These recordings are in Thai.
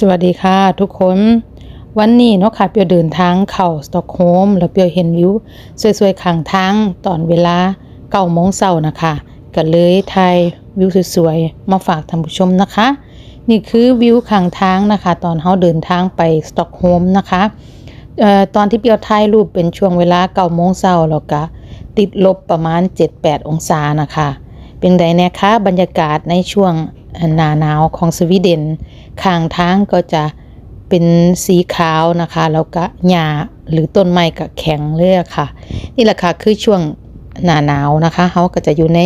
สวัสดีค่ะทุกคนวันนี้เนาะค่ะเปียวเดินทางเข้าสตอกโฮล์มแล้วเปียวเห็นวิวสวยๆข้างทางตอนเวลาเก้าโมงเช้านะคะก็เลยถ่ายวิวสวยๆมาฝากท่านผู้ชมนะคะ นี่คือวิวข้างทางนะคะ ตอนเฮาเดินทางไปสตอกโฮล์มนะคะเอ่อตอนที่เปียวถ่ายรูปเป็นช่วงเวลาเก้าโมงเช้าแล้วก็ติดลบประมาณ 7-8 องศานะคะ เป็นไดแน่คะบรรยากาศในช่วง หนาหนาวของสวีเดนข้างทางก็จะเป็นสีขาวนะคะแล้วก็หญ้าหรือต้นไม้ก็แข็งเลยอค่ะ นี่แหละค่ะคือช่วงหนาหนาวนะคะเขาก็จะอยู่ใน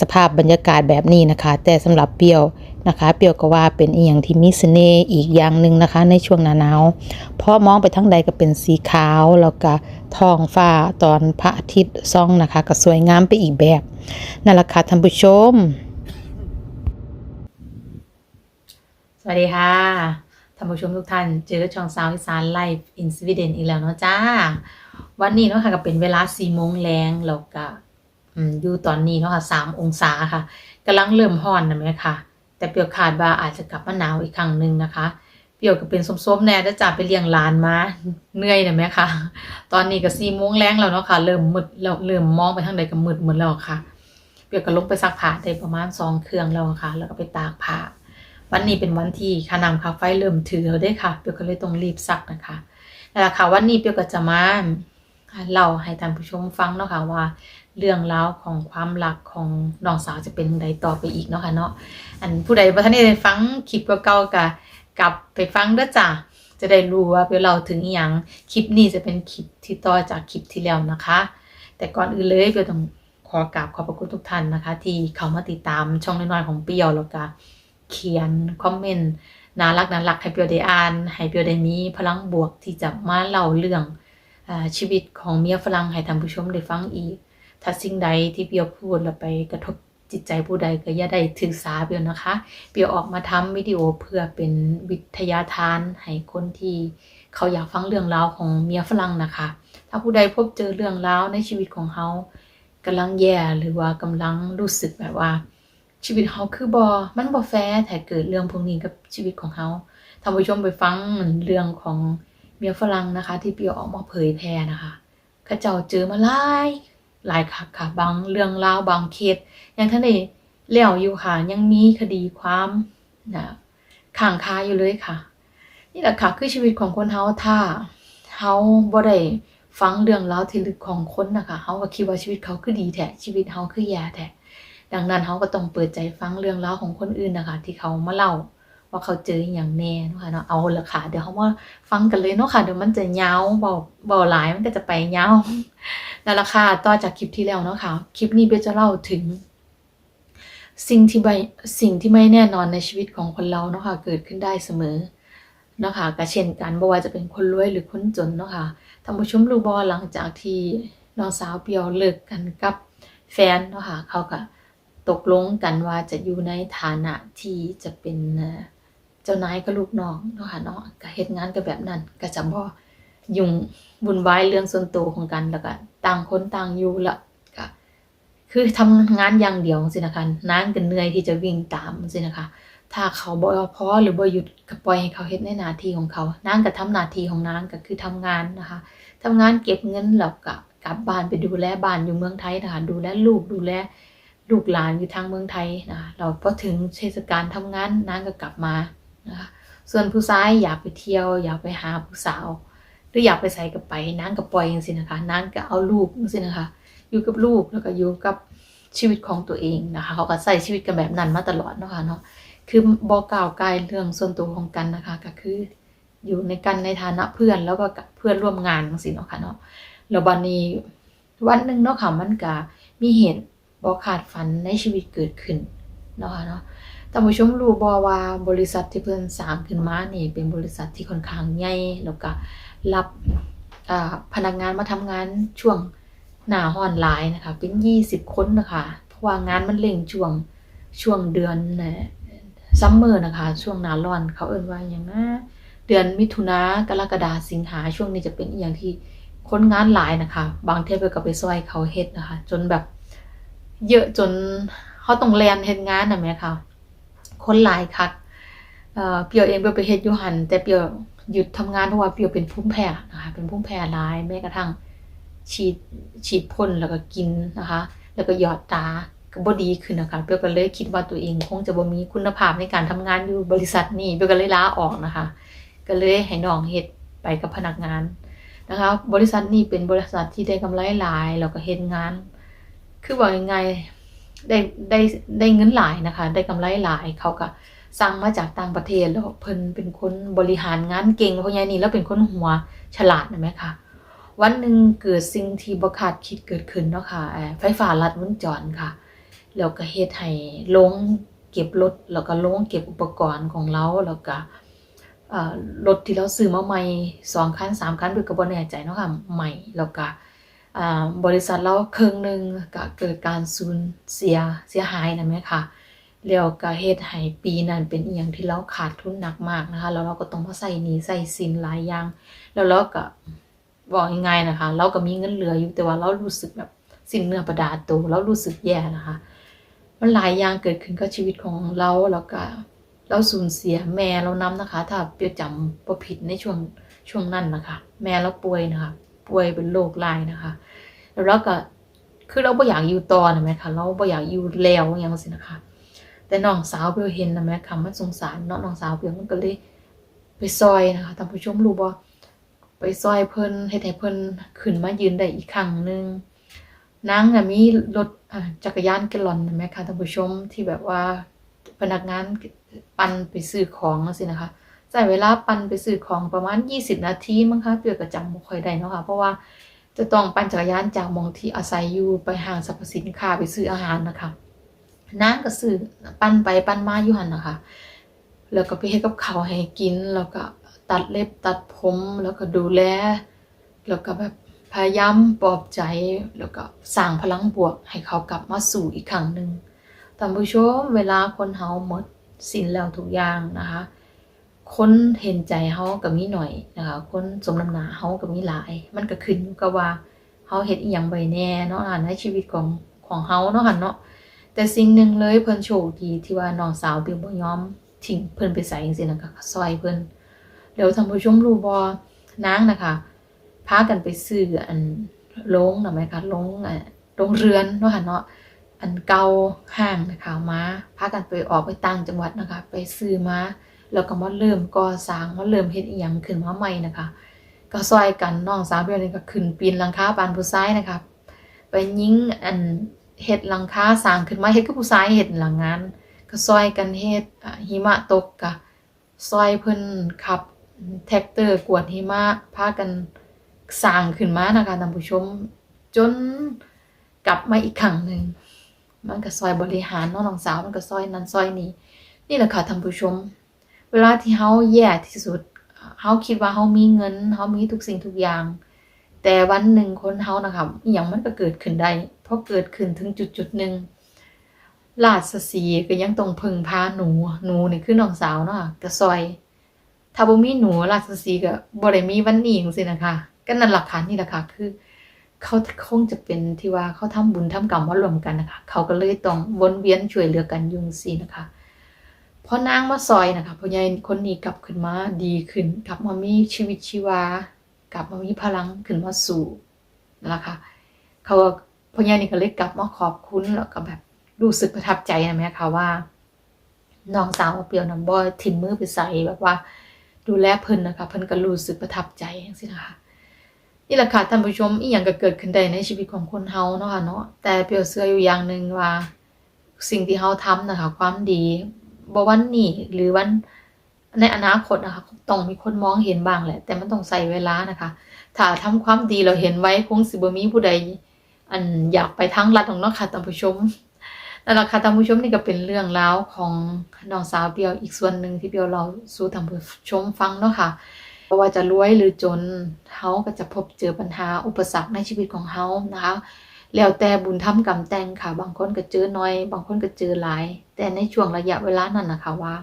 สภาพบรรยากาศแบบนี้นะคะ แต่สำหรับเปียวนะคะ เปียวก็ว่าเป็นอีหยังที่มีเสน่ห์อีกอย่างหนึ่งนะคะ ในช่วงหนาหนาวเพราะมองไปทั้งใดก็เป็นสีขาวแล้วก็ท้องฟ้าตอนพระอาทิตย์ส่องนะคะ ก็สวยงามไปอีกแบบนั่นแหละค่ะท่านผู้ชม ส วัสดีค่ะท่านผู้ชมทุกท่านเจอช่องสาวอีสานไลฟ์อินสวีเดนอีกแล้วเนาะจ้า วันนี้เนาะค่ะก็เป็นเวลาสี่โมงแรงแล้วก็อยู่ตอนนี้เนาะค่ะสามองศาค่ะกำลังเริ่มร้อนนะแม่ค่ะ แต่เปียวคาดว่าอาจจะกลับมาหนาวอีกครั้งหนึ่งนะคะ เปียวก็เป็นส้มๆแน่แล้จ้าไปเลี้ยงหลานมาเหนื่อยนะแม่ค่ะ ตอนนี้ก็สี่โมงแรงแล้วเนาะค่ะเริ่มมืดแล้วเริ่มมองไปทางใดก็มืดหมดแล้วค่ะ เปียวก็ลงไปซักผ้าได้ประมาณสองเครื่องแล้วค่ะ แล้วก็ไปตากผ้า วันนี้เป็นวันที่ค่าน้ำค่าไฟเริ่มถือแล้วด้ค่ะ เปียวก็เลยต้องรีบซักนะคะนั่นแหละค่ะวันนี้เปียวก็จะมาเล่าให้ท่านผู้ชมฟังเนาะค่ะว่า เรื่องราวของความรักของน้องสาวจะเป็นใดต่อไปอีกเนาะค่ะเนาะอันผู้ใดบ่ทันได้ฟังคลิปเก่าๆก็กลับไปฟังด้อจ้ะจะได้รู้ว่าเปียวเล่าถึงอหยังคลิปนี้จะเป็นคลิปที่ต่อจากคลิปที่แล้วนะคะ แต่ก่อนอื่นเลยเปียวต้องขอกราบขอบพระคุณทุกท่านนะคะ ที่เข้ามาติดตามช่องน้อยๆของเปียวแล้วก็ เขียนคอมเมนต์น่ารักน่ารักให้เปียวได้อ่านให้เปียวได้มีพลังบวกที่จะมาเล่าเรื่องอชีวิตของเมียฝรั่งให้ท่านผู้ชมได้ฟังอีก ถ้าสิ่งใดที่เปียวพูดแล้วไปกระทบจิตใจผู้ใดก็อย่าได้ถือสาเปียวนะคะ เปียวออกมาทำวิดีโอเพื่อเป็นวิทยาทานให้คนที่เขาอยากฟังเรื่องราวของเมียฝรั่งนะคะ ถ้าผู้ใดพบเจอเรื่องราวในชีวิตของเขากำลังแย่หรือว่ากำลังรู้สึกแบบว่า ชีวิตเขาคือบอมันบอแฟร์แต่เกิดเรื่องพวกนี้กับชีวิตของเขาท่านผู้ชมไปฟังเรื่องของเมียฝรั่งนะคะ ที่เปียวออกมาเผยแพร่นะคะข้าเจ้าเจอมาหลายหลายคักค่ะบางเรื่องราวบางเคสยังท่านได้เลี้ยวอยู่ค่ะ ยังมีคดีความนะข่างคาอยู่เลยค่ะ นี่แหละค่ะคือชีวิตของคนเฮาถ้าเฮาบ่ได้ฟังเรื่องราวที่ลึกของคนนะคะเฮาก็คิดว่าชีวิตเขาคือดีแท้ชีวิตเฮาคือแย่แท้ ดังนั้นเขาก็ต้องเปิดใจฟังเรื่องราวของคนอื่นนะคะ ที่เขามาเล่าว่าเขาเจออย่างแน่เนาะคะเนาะเอาละค่ะ เดี๋ยวเขามาฟังกันเลยเนาะค่ะเดี๋ยวมันจะยาวเบาเบาหลายมันก็จะไปยาวนั่นแหละค่ะต่อจากคลิปที่แล้วเนาะค่ะคลิปนี้เบจะเล่าถึง สิ่งที่ไม่สิ่งที่ไม่แน่นอนในชีวิตของคนเราเนาะค่ะเกิดขึ้นได้เสมอเนาะค่ะก็เช่นกันบ่ว่าจะเป็นคนรวยหรือคนจนเนาะค่ะท่านผู้ชมรู้บ่หลังจากที่น้องสาวเปียวเลิกกันกับแฟนเนาะค่ะเขาก็ ตกลงกันว่าจะอยู่ในฐานะที่จะเป็นเจ้านายกับลูกน้องเนาะค่ะเนาะก็เฮ็ดงานกันแบบนั้นก็จะบ่ยุ่งวุ่นวายเรื่องส่วนตัวของกันแล้วก็ต่างคนต่างอยู่ละก็คือทำงานอย่างเดียวสินะคะนางก็เหนื่อยที่จะวิ่งตามสินะคะถ้าเขาบ่พอหรือบ่หยุดก็ปล่อยให้เขาเฮ็ดในหน้าที่ของเขานางก็ทำหน้าที่ของนางก็คือทำงานนะคะทำงานเก็บเงินแล้วก็กลับบ้านไปดูแลบ้านอยู่เมืองไทยนะคะดูแลลูกดูแล ลูกหลานอยู่ทางเมืองไทยนะคะเราพอถึงเทศกาลทำงานนางก็กลับมานะคะส่วนผู้ชายอยากไปเที่ยว อยากไปหาผู้สาว หรืออยากไปใส่กับไปนางก็ปล่อยจังซี่นะคะนางก็เอาลูกจังซี่นะคะอยู่กับลูกแล้วก็อยู่กับชีวิตของตัวเองนะคะ เขาก็ใส่ชีวิตกันแบบนั้นมาตลอดเนาะค่ะเนาะคือบอกกล่าวกายเรื่องส่วนตัวของกันนะคะ ก็คืออยู่ในกันในฐานะเพื่อนแล้วก็เพื่อนร่วมงานจังซี่เนาะค่ะเนาะแล้วบัดนี้วันหนึ่งเนาะค่ะมันก็มีเหตุ บ่ขาดฝันในชีวิตเกิดขึ้นเนาะค่ะเนาะท่ผู้ชมรู้บ่ว่าบริษัทที่เพิ่นสร้างขึ้นมานี่เป็นบริษัทที่ค่อนข้างใหญ่แล้วก็รับพนักงานมาทำงานช่วงหน้าร้อนหลายนะคะ เป็น 20 คนนะคะ เพราะว่างานมันเร่งช่วงช่วงเดือนนะซัมเมอร์นะคะ ช่วงหน้าร้อนเขาเอิ้นว่าหยังนะเดือนมิถุนากรกฎาสิงหาช่วงนี้จะเป็นอย่างที่คนงานหลายนะคะ บางเทปก็ไปซอยเขาเฮ็ดนะคะ จนแบบ เยอะจนเขาต้องแลนเฮ็ดงานน่ะแม่ค่ะ คนหลายคักเอ่อเปียวเองเปียวไปเฮ็ดอยู่หันแต่เปียวหยุดทำงานเพราะว่าเปียวเป็นภูมิแพ้นะคะเป็นภูมิแพ้ร้ายแม้กระทั่งฉีดฉีดพ่นแล้วก็กินนะคะ แล้วก็หยอดตาก็บ่ดีขึ้นนะคะเปียวก็เลยคิดว่าตัวเองคงจะบ่มีคุณภาพในการทำงานอยู่บริษัทนี้เปียวก็เลยลาออกนะคะ ก็เลยให้น้องเฮ็ดไปกับพนักงานนะคะ บริษัทนี้เป็นบริษัทที่ได้กำไรหลายแล้วก็เฮ็ดงาน คือว่ายังไงได้ได้ได้เงินหลายนะคะ ได้กำไรหลายเขาก็สั่งมาจากต่างประเทศแล้วเพิ่นเป็นคนบริหารงานเก่งเพราะอย่างนี้แล้วเป็นคนหัวฉลาดนะแม่ค่ะวันหนึ่งเกิดสิ่งที่บ่คาดคิดเกิดขึ้นเนาะค่ะเอ่อไฟฟ้าลัดวงจรค่ะแล้วก็เฮ็ดให้ลงเก็บรถแล้วก็ลงเก็บอุปกรณ์ของเราแล้วก็รถที่เราซื้อมาใหม่สองคันสามคันเพิ่นก็บ่แน่ใจเนาะค่ะใหม่แล้วก็ บริษัทเราครึ่งหนึ่งก็เกิดการสูญเสียเสียหายนะแม่ค่ะแล้วก็เฮ็ดให้ปีนั้นเป็นอีหยังที่เราขาดทุนหนักมากนะคะ แล้วเราก็ต้องมาใส่หนี้ใส่สินหลายอย่าง แล้วเราก็บอกยังไงายๆนะคะ เราก็มีเงินเหลืออยู่แต่ว่าเรารู้สึกแบบสิ้นเนื้อประดาตัวเรารู้สึกแย่นะคะ มันหลายอย่างเกิดขึ้นกับชีวิตของเราแล้วก็เราสูญเสียแม่เรานํนะคะ ถ้าเปียจำบ่ผิดในช่วงช่วงนั้นนะคะ แม่เราป่วยนะคะ ป่วยเป็นโรคร้ายนะคะ แล้วก็คือเราบ่อยากอยู่ต่อนะแม่ค่ะ เราบ่อยากอยู่แล้วอหยังซี่นะคะ แต่น้องสาวเปียวเห็นนะแม่ค่ะมันสงสารเนาะน้องสาวเปียวมันก็เลยไปซอยนะคะท่านผู้ชมรู้บ่ไปซอยเพิ่นเฮ็ดให้เพิ่นขึ้นมายืนได้อีกครั้งหนึงนางน่ะมีรถจักรยานแกลลอนนะแม่ค่ะท่านผู้ชมที่แบบว่าพนักงานปั่นไปซื้อของจังซี่นะคะใช้เวลาปั่นไปซื้อของประมาณ 20 นาทีมั้งคะเปียวก็จำบ่ค่อยได้เนาะค่ะเพราะว่า จะต้องปั่นจักรยานจากมองที่อาศัยอยู่ไปห้างสรรพสินค้าไปซื้ออาหารนะคะนางก็ซื้อปั้นไปปั้นมาอยู่หันนะคะ แล้วก็ไปเฮ็ดกับเขาให้กิน แล้วก็ตัดเล็บตัดผมแล้วก็ดูแล แล้วก็แบบพยายามปลอบใจ แล้วก็สร้างพลังบวกให้เขากลับมาสู่อีกครั้งหนึ่งท่านผู้ชมเวลาคนเฮาหมดสิ้นแล้วทุกอย่างนะคะ คนเห็นใจเฮาก็มีหน่อยนะคะ คนสมน้ำหนาเฮาก็มีหลาย มันก็ขึ้นอยู่กับว่าเฮาเฮ็ดอีหยังไว้แน่เนาะอะในชีวิตของของเฮาเนาะค่ะเนาะแต่สิ่งหนึ่งเลยเพิ่นโชคดีที่ว่าน้องสาวเปียวบ่ยอมทิ้งเพิ่นไปใส่จังซี่นะคะซอยเพิ่นแล้วท่านผู้ชมรู้บ่นางนะคะพากันไปซื้ออันโรงน่ะแม่คะโรงอะโรงเรือนเนาะค่ะเนาะอันเก่าห้างนะคะมาพากันไปออกไปต่างจังหวัดนะคะ ไปซื้อมา แล้วก็มาเริ่มก่อสร้างมาเริ่มเฮ็ดอีหยังขึ้นมาใหม่นะคะ ก็ซอยกันน้องสาวเปียวนี่ก็ขึ้นปีนหลังคาบานผู้ชายนะคะไปยิงอันเฮ็ดหลังคาสร้างขึ้นมาเฮ็ดคือผู้ชายเฮ็ดหลังงาน ก็ซอยกันเฮ็ดหิมะตกก็ซอยเพิ่นขับแท็กเตอร์กวดหิมะพากันสร้างขึ้นมานะคะท่านผู้ชมจนกลับมาอีกครั้งหนึ่งมันก็ซอยบริหารนาะน้องสาวมันก็ซอยนั้นซอยนี้นี่แหละค่ะท่านผู้ชม เวลาที่เฮาแย่ที่สุดเฮาคิดว่าเฮามีเงินเฮามีทุกสิ่งทุกอย่าง แต่วันหนึ่งคนเฮานะคะอย่างมันก็เกิดขึ้นได้ เพอเกิดขึ้นถึงจุดจุดหนึ่งราชสีก็ยังต้องพึ่งพาหนู หนูนี่คือน้องสาวเนาะค่ะก็ซอย ถ้าบ่มีหนูราชสีก็บ่ได้มีวันนี้จังซี่นะคะ ก็นั่นหลักฐานนี่แหละค่ะ คือ เขาคงจะเป็นที่ว่าเขาทำบุญทำกรรมมารวมกันนะคะ เขาก็เลยต้องวนเวียนช่วยเหลือกันยุ่งซีนะคะ พอนางมาซอยนะคะพ่อใหญ่คนนี้กลับขึ้นมาดีขึ้น กลับมามีชีวิตชีวา กลับมามีพลังขึ้นมาสู่นะคะเขาก็พ่อใหญ่นี่ก็เลยกลับมาขอบคุณแล้วก็แบบรู้สึกประทับใจนะแม่ค่ะว่าน้องสาวเปียวน้ำบ่ถิ่มมือไปใส่แบบว่า ดูแลเพิ่นนะคะเพิ่นก็รู้สึกประทับใจจังซี่นะคะนี่แหละค่ะท่านผู้ชมอีหยังก็เกิดขึ้นได้ในชีวิตของคนเฮาเนาะค่ะเนาะแต่เปียวเชื่ออยู่อย่างหนึ่งว่า สิ่งที่เฮาทำนะคะ ความดี บวันนี้หรือวันในอนาคตนะคะต้องมีคนมองเห็นบ้างแหละ แต่มันต้องใช้เวลานะคะ ถ้าทำความดีเราเห็นไว้คงสิบมีผู้ใด อันอยากไปทางลัดของเนาะค่ะท่านผู้ชมนั่นแหละค่ะท่านผู้ชมนี่ก็เป็นเรื่องราวของน้องสาวเปียวอีกส่วนหนึ่งที่เปียวเราสู่ท่านผู้ชมฟังเนาะค่ะเพราะว่าจะรวยหรือจนเฮาก็จะพบเจอปัญหาอุปสรรคในชีวิตของเฮานะคะ แล้วแต่บุญทำกรรมแต่งค่ะ บางคนก็เจอน้อย บางคนก็เจอหลาย แต่ในช่วงระยะเวลานั้นนะคะว่า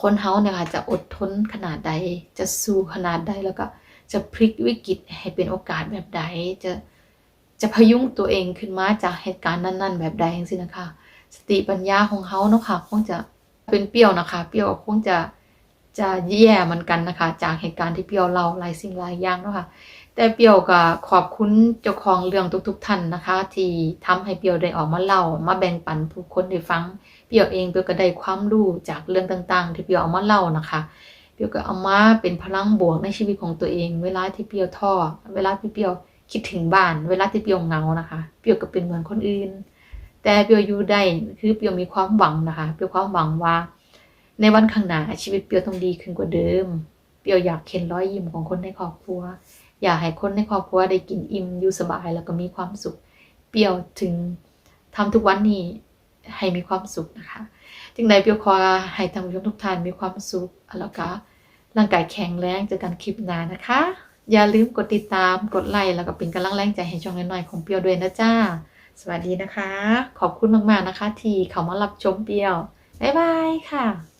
คนเฮาเนี่ยค่ะจะอดทนขนาดใด จะสู้ขนาดใดแล้วก็จะพลิกวิกฤตให้เป็นโอกาสแบบใด จะจะพยุงตัวเองขึ้นมาจากเหตุการณ์นั้น ๆ แบบใดจังซี่นะคะ สติปัญญาของเฮาเนาะค่ะคงจะเป็นเปรี้ยวนะคะ เปรี้ยวคงจะจะแย่เหมือนกันนะคะ จากเหตุการณ์ที่เปรี้ยวเล่าหลายสิ่งหลายอย่างเนาะค่ะ แต่เปียวก็ขอบคุณเจ้าของเรื่องทุกๆท่านนะคะ ที่ทำให้เปียวได้ออกมาเล่ามาแบ่งปันผู้คนได้ฟัง เปียวเองเปียวก็ได้ความรู้จากเรื่องต่างๆ ที่เปียวเอามาเล่านะคะเปียวก็เอามาเป็นพลังบวกในชีวิตของตัวเอง เวลาที่เปียวท้อเวลาที่เปียวคิดถึงบ้าน เวลาที่เปียวเงานะคะ เปียวก็เป็นเหมือนคนอื่น แต่เปียวอยู่ได้คือเปียวมีความหวังนะคะ เปียวความหวังว่า ในวันข้างหน้าชีวิตเปียวต้องดีขึ้นกว่าเดิม เปียวอยากเห็นรอยยิ้มของคนในครอบครัว อยากให้คนในครอบครัวได้กินอิ่มอยู่สบายแล้วก็มีความสุข เปียวถึงทำทุกวันนี้ให้มีความสุขนะคะจึงใดเปียวขอให้ท่านผู้ชมทุกท่านมีความสุขแล้วก็ร่างกายแข็งแรงเจอกันคลิปหน้านะคะ อย่าลืมกดติดตามกดไลค์แล้วก็เป็นกำลังแรงใจให้ช่องน้อยๆของเปียวด้วยนะจ้า สวัสดีนะคะ ขอบคุณมากๆนะคะ ที่เขามารับชมเปียว บ๊ายบายค่ะ